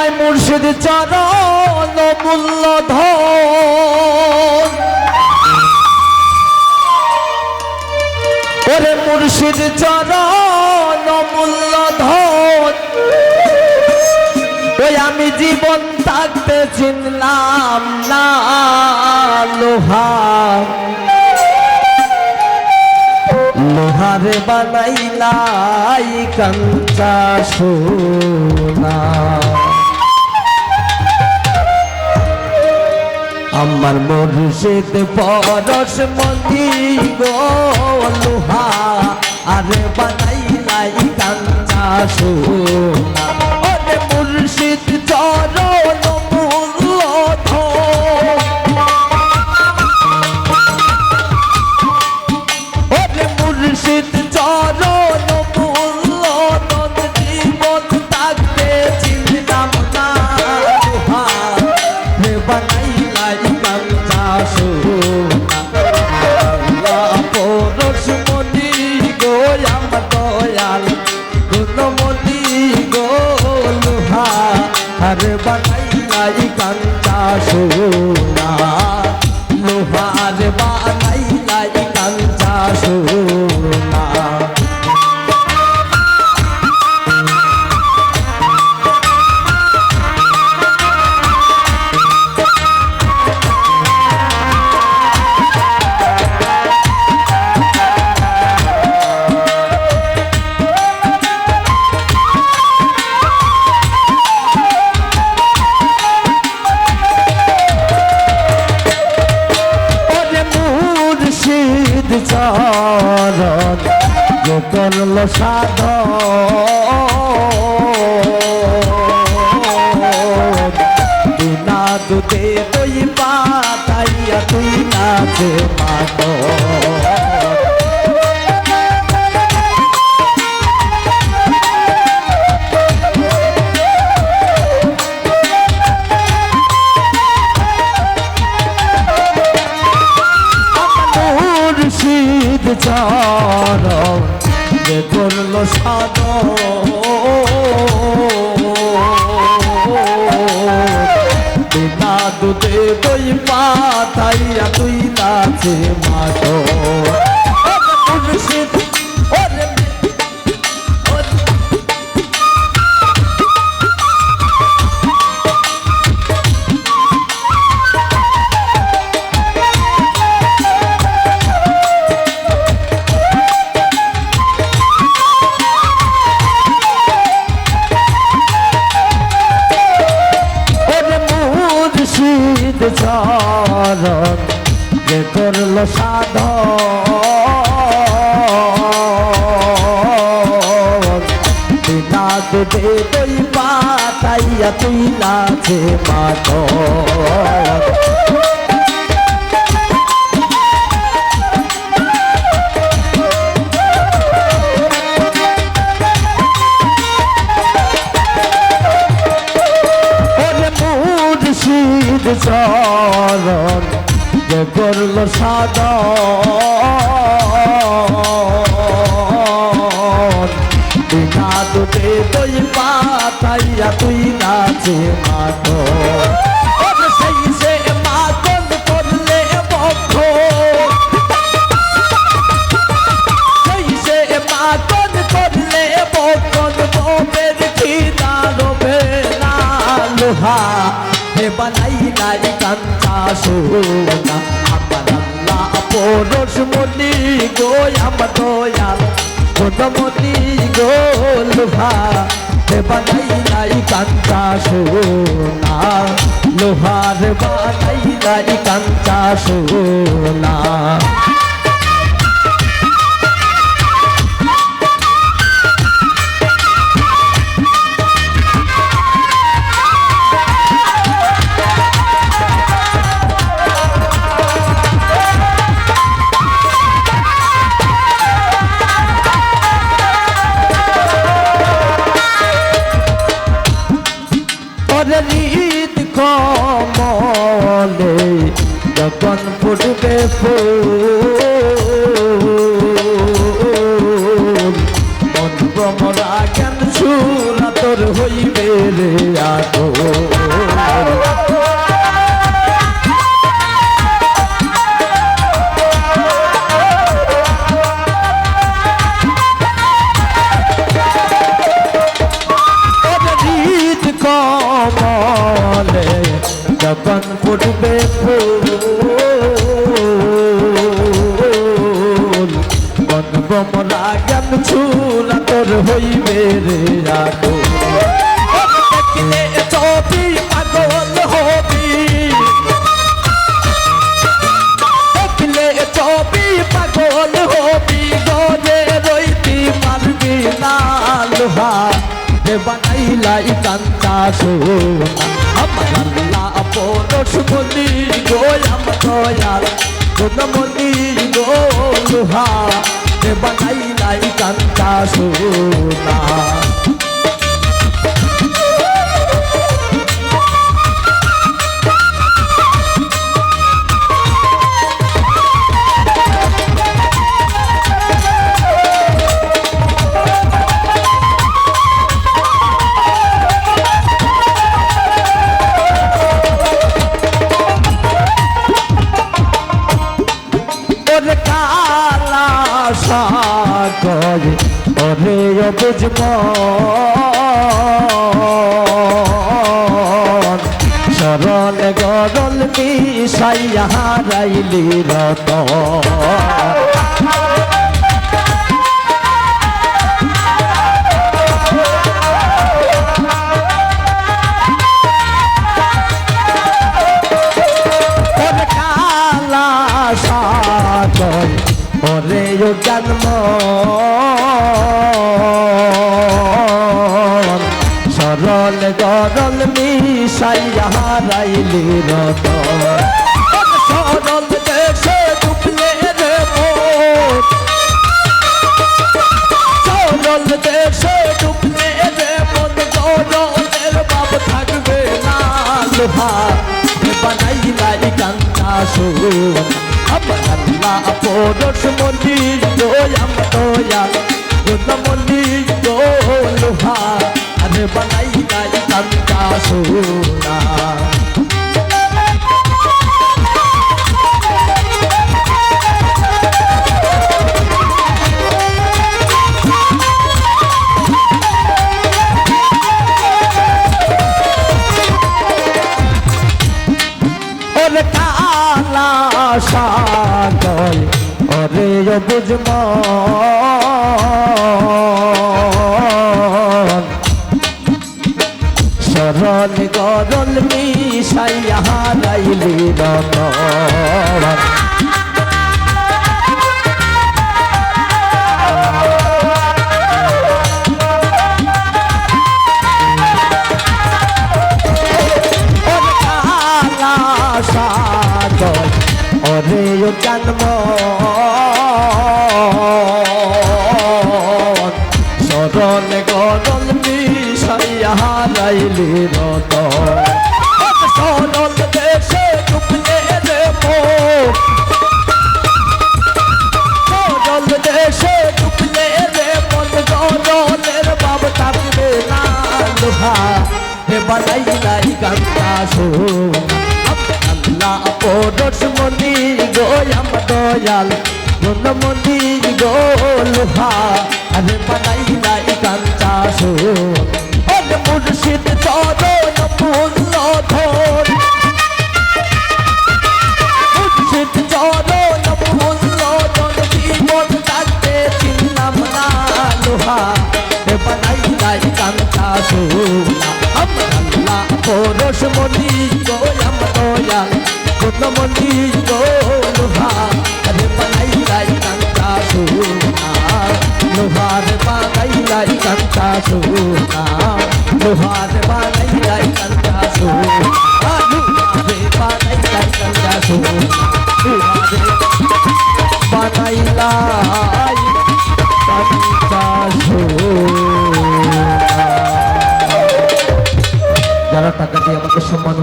আমায় মুর্শিদ চরণ মূল্য ধন। ওরে মুর্শিদ চরণ মূল্য ধন। ওই আমি জীবন থাকতে চিনলাম না লোহা। লোহারে বানাইলাই কাঞ্চা সোনা। আমার মুর্শিদ পরশ মন্দি লোহা আরে বানাইলাই কাঞ্চা সোনা ওরে মুর্শিদ চরণ আরে বানাইলাই কাঞ্চা সোনা চরণ যে করল সাধ বিনা দুধে তুই পাতাইয়া তুই নাচে মাত বিনা দুধে দই পাতাইয়া তুই নাচে মাঠ মুর্শিদ চরণ যে করল সাধ বিনা দুধে দই পাতাইয়া তুই নাচে মাঠ দুধে দই পাতাইয়া তুই নাচে ওরে সেই সে মাখন করলে বক্ষ। সেই সে মাখন করলে বকন ববের খিদার বেলা লোহা। হে বানাই নাই কাঞ্চা সোনা। আমার আল্লাহ পরশ মনি গো, আমার দয়াল। কোনমনি গোল হে বানাই নাই কাঞ্চা সোনা। লোহার বানাই নাই কাঞ্চা সোনা। হইবে রে রাগো দেখলে ছবি পাগল হবি। গজে রইতি পারবি না লোহা বানাইলাই কান্তা সোনা। আমার আল্লাহ পরশ বলি গো আমার দয়াল। গুণমণি গো, লোহা। বানাইলাই কান্তা সোনা। ওরে বুঝব সরল গরল মিশাইয়া হারাইলি রত রত সরল দেশে ডুবলে রে মোর সরল দেশে ডুবলে রে মন গরলের বাপ থাকবে না লোহা বানাই লাই কান্তা সোনা আমার আল্লাহ পরশ মন্দির দয়াম দয়া গুণ মন্দির দো লোহা আরে বানাই লাই কান্তা সোনা সরল গরল মিশাইয়া হারাইলি রত হে বানাই লাই গঙ্গা আল্লাহ পরশ মনি গোয়াম দয়াল। গুণ মনি গো, লোহা। আরে বানাই লাই গঙ্গা ওরে মুর্শিদ চরণ মূল্য ধর। মুর্শিদ চরণ মূল্য ধর। জীবন কাটতে চিনলাম না লোহা। যারা টাকা দিয়ে আমাকে সম্মান